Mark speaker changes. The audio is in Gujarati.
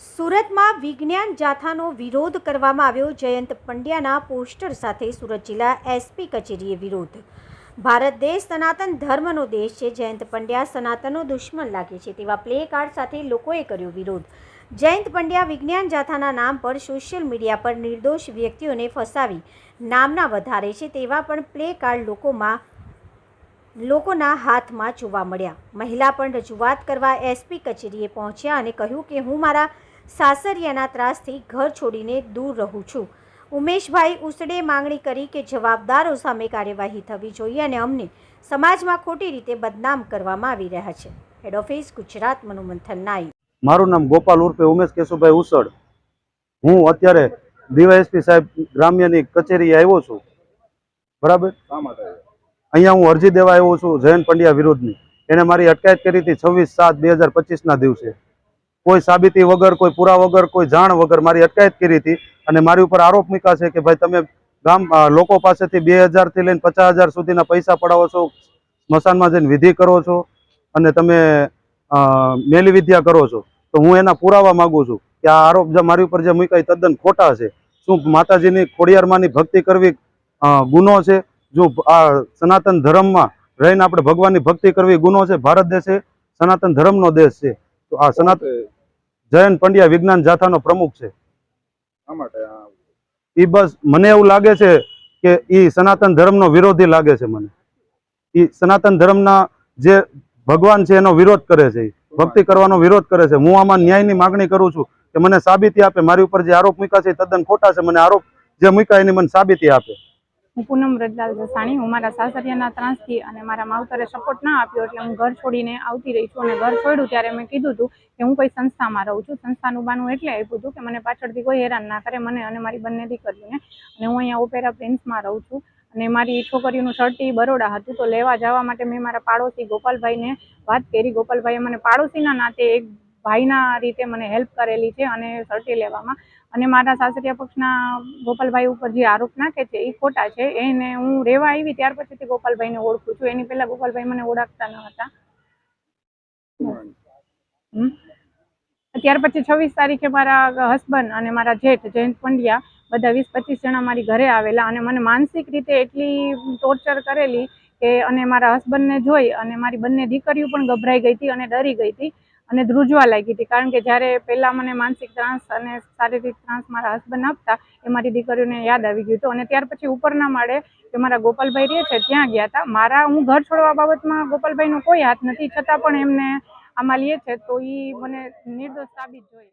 Speaker 1: સુરતમાં વિજ્ઞાન જાથાનો વિરોધ કરવામાં આવ્યો. જયંત પંડ્યાના પોસ્ટર સાથે સુરત જિલ્લા એસપી કચેરીએ વિરોધ. ભારત દેશ સનાતન ધર્મનો દેશ છે. જયંત પંડ્યા સનાતનનો દુશ્મન લાગે છે તેવા પ્લે કાર્ડ સાથે લોકોએ કર્યો વિરોધ. જયંત પંડ્યા વિજ્ઞાન જાથાના નામ પર સોશિયલ મીડિયા પર નિર્દોષ વ્યક્તિઓને ફસાવી નામના વધારે છે તેવા પણ પ્લે કાર્ડ લોકોમાં, લોકોના હાથમાં જોવા મળ્યા. મહિલા પણ રજૂઆત કરવા એસપી કચેરીએ પહોંચ્યા અને કહ્યું કે હું મારા સાસરિયાના ત્રાસથી ઘર છોડીને દૂર રહું છું. ઉમેશભાઈ ઉસડે માંગણી કરી કે જવાબદારો સામે કાર્યવાહી થવી જોઈએ અને અમને સમાજમાં ખોટી રીતે બદનામ કરવામાં આવી રહ્યા છે. હેડ ઓફિસ ગુજરાત મનોમંથન નાઈ.
Speaker 2: મારું નામ ગોપાલ ઉર્ફે ઉમેશ કેશુભાઈ ઉસડ. હું અત્યારે ડીવાયએસપી સાહેબ ગ્રામ્યની કચેરીએ આવ્યો છું. બરાબર? અહીંયા હું અરજી દેવા આવ્યો છું જયંત પંડ્યા વિરુદ્ધની. એણે મારી અટકાયત કરી હતી છવ્વીસ સાત બે હજાર પચીસના દિવસે. કોઈ સાબિતી વગર, કોઈ પુરા વગર, કોઈ જાણ વગર મારી અટકાયત કરી હતી અને મારી ઉપર આરોપ મૂક્યા છે કે ભાઈ તમે ગામ લોકો પાસેથી બે હજારથી લઈને પચાસ હજાર સુધીના પૈસા પડાવો છો, સ્મશાનમાં જઈને વિધિ કરો છો અને તમે મેલી વિદ્યા કરો છો. તો હું એના પુરાવા માંગુ છું કે આ આરોપ જે મારી ઉપર જે મૂકાય તદ્દન ખોટા છે. શું માતાજીની ખોડિયારમાંની ભક્તિ કરવી ગુનો છે? જો આ સનાતન ધર્મમાં રહીને આપણે ભગવાનની ભક્તિ કરવી ગુનો છે? ભારત દેશ એ સનાતન ધર્મનો દેશ છે. તો આ સનાતન જયંત પંડ્યા વિજ્ઞાન જાથાનો પ્રમુખ છે. એ બસ મને એવું લાગે છે કે એ સનાતન ધર્મનો વિરોધી લાગે છે મને. એ સનાતન ધર્મના જે ભગવાન છે એનો વિરોધ કરે છે ભક્તિ કરવાનો વિરોધ કરે છે. હું આમાં ન્યાયની માગણી કરું છું કે મને સાબિતી આપે. મારી ઉપર જે આરોપ મૂક્યા છે તદ્દન ખોટા છે. મને આરોપ જે મૂક્યા એની મને સાબિતી આપે.
Speaker 3: હું પૂનમ રજલાલ જસાણી હું મારા સાસરિયાના ત્રાસથી અને મારા માવતરે સપોર્ટ ના આપ્યો એટલે હું ઘર છોડીને આવતી રહી છું અને ઘર છોડ્યું ત્યારે મેં કીધું હતું કે હું કોઈ સંસ્થામાં રહું છું. સંસ્થાનું બાનું એટલે આપ્યું હતું કે મને પાછળથી કોઈ હેરાન ના કરે મને અને મારી બંને દીકરીઓને. અને હું અહીંયા ઓપેરા પ્રિન્સમાં રહું છું અને મારી છોકરીઓનું શર્ટી બરોડા હતું તો લેવા જવા માટે મેં મારા પાડોશી ગોપાલભાઈને વાત કરી. ગોપાલભાઈએ મને પાડોશીના નાતે એક ભાઈના રીતે મને હેલ્પ કરેલી છે અને સર્ટી લેવામાં. અને મારા સાસરિયા પક્ષના ગોપાલભાઈ ઉપર જે આરોપ નાખે છે એ ખોટા છે. એને હું રહેવા આવી ત્યાર પછીથી ગોપાલભાઈને ઓળખું છું. એની પહેલા ગોપાલભાઈ મને ઓળખતા ન હતા. ત્યાર પછી છવ્વીસ તારીખે મારા હસબન્ડ અને મારા જેઠ, જયંત પંડ્યા, બધા વીસ પચીસ જણા મારી ઘરે આવેલા અને મને માનસિક રીતે એટલી ટોર્ચર કરેલી કે અને મારા હસબન્ડને જોઈ અને મારી બંને દીકરીઓ પણ ગભરાઈ ગઈ હતી અને ડરી ગઈ હતી. અને ધ્રુજવા લાગી હતી. કારણ કે જ્યારે પહેલાં મને માનસિક ત્રાસ અને શારીરિક ત્રાસ મારા હસબન્ડ આપતા, એ મારી દીકરીઓને યાદ આવી ગયું હતું. અને ત્યાર પછી ઉપરના માળે કે મારા ગોપાલભાઈ રહે છે, ત્યાં ગયા હતા. મારા, હું ઘર છોડવા બાબતમાં ગોપાલભાઈનો કોઈ હાથ નથી, છતાં પણ એમને આમાં લે છે, તો એ મને નિર્દોષ સાબિત જોઈએ